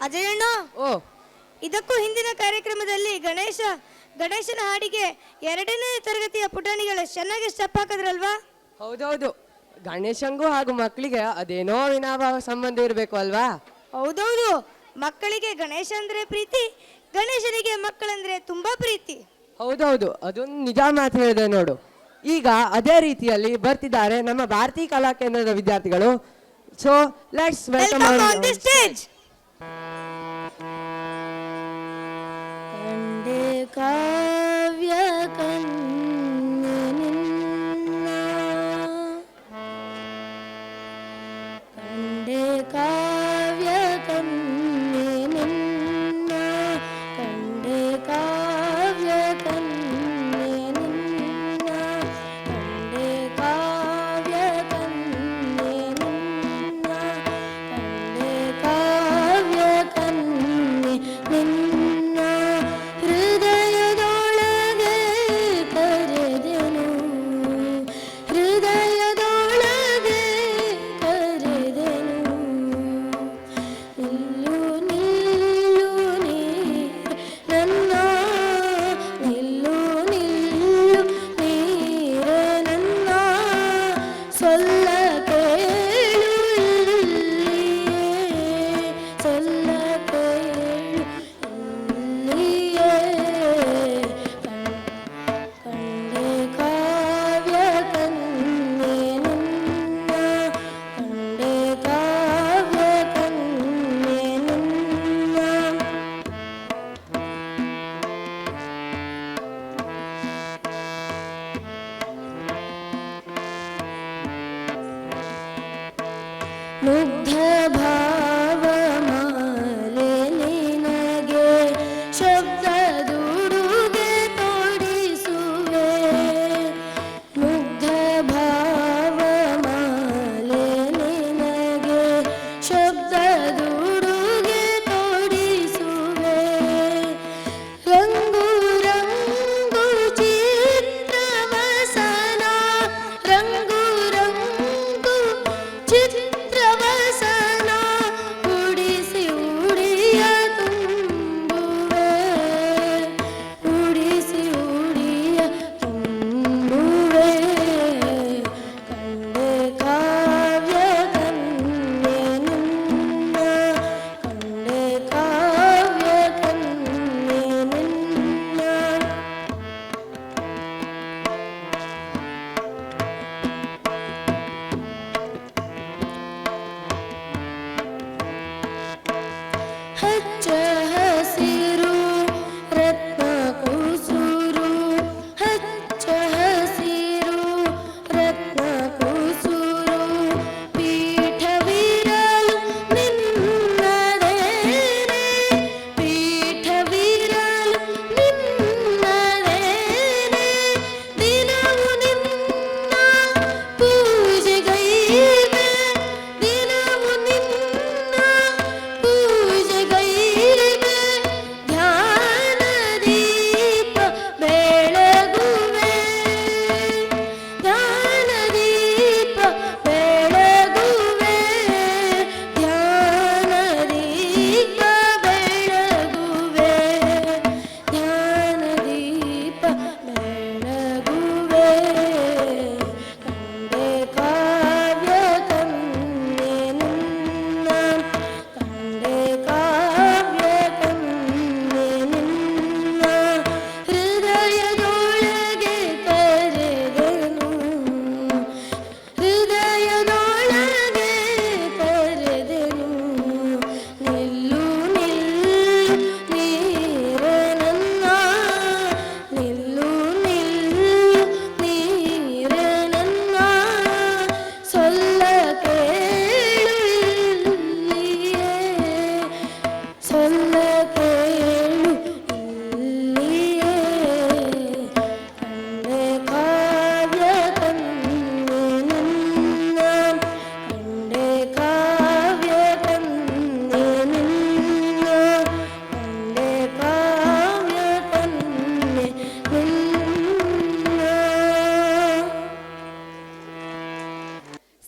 ಅಜಯಣ್ಣ! ಓ. ಇದಕ್ಕೂ ಹಿಂದಿನ ಕಾರ್ಯಕ್ರಮದಲ್ಲಿ ಗಣೇಶ ಗಣೇಶನ ಹಾಡಿಗೆ ಎರಡನೇ ತರಗತಿಯ ಪುಟಾಣಿಗಳು ಚೆನ್ನಾಗಿ ಸ್ಟೆಪ್ ಹಾಕಿದ್ರಲ್ವಾ? ಹೌದೌದು. ಗಣೇಶಂಗೂ ಹಾಗೂ ಮಕ್ಕಳಿಗೆ ಅದೇನೋ ವಿನಾಭ ಸಂಬಂಧ ಇರಬೇಕು ಅಲ್ವಾ? ಹೌದೌದು. ಮಕ್ಕಳಿಗೆ ಗಣೇಶ ಅಂದ್ರೆ ಪ್ರೀತಿ ಗಣೇಶನಿಗೆ ಮಕ್ಕಳಂದ್ರೆ ತುಂಬಾ ಪ್ರೀತಿ. ಹೌದೌದು. ಅದೊಂದು ನಿಜ ಮಾತು ಹೇಳಿದೆ ನೋಡು. ಈಗ ಅದೇ ರೀತಿಯಲ್ಲಿ ಬರ್ತಿದ್ದಾರೆ ನಮ್ಮ ಭಾರತೀಯ ಕಲಾ ಕೇಂದ್ರದ ವಿದ್ಯಾರ್ಥಿಗಳು. So let's welcome on the stage America. சொல்லவே মুগ্ধ ভা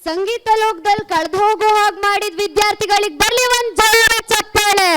ಸಂಗೀತ ಲೋಕದಲ್ಲಿ ಕಳೆದು ಹೋಗೋ ಹಾಗೆ ಮಾಡಿದ ವಿದ್ಯಾರ್ಥಿಗಳಿಗೆ ಬರ್ಲಿ ಒಂದು ಜೋರ ಚಪ್ಪಾಳೆ.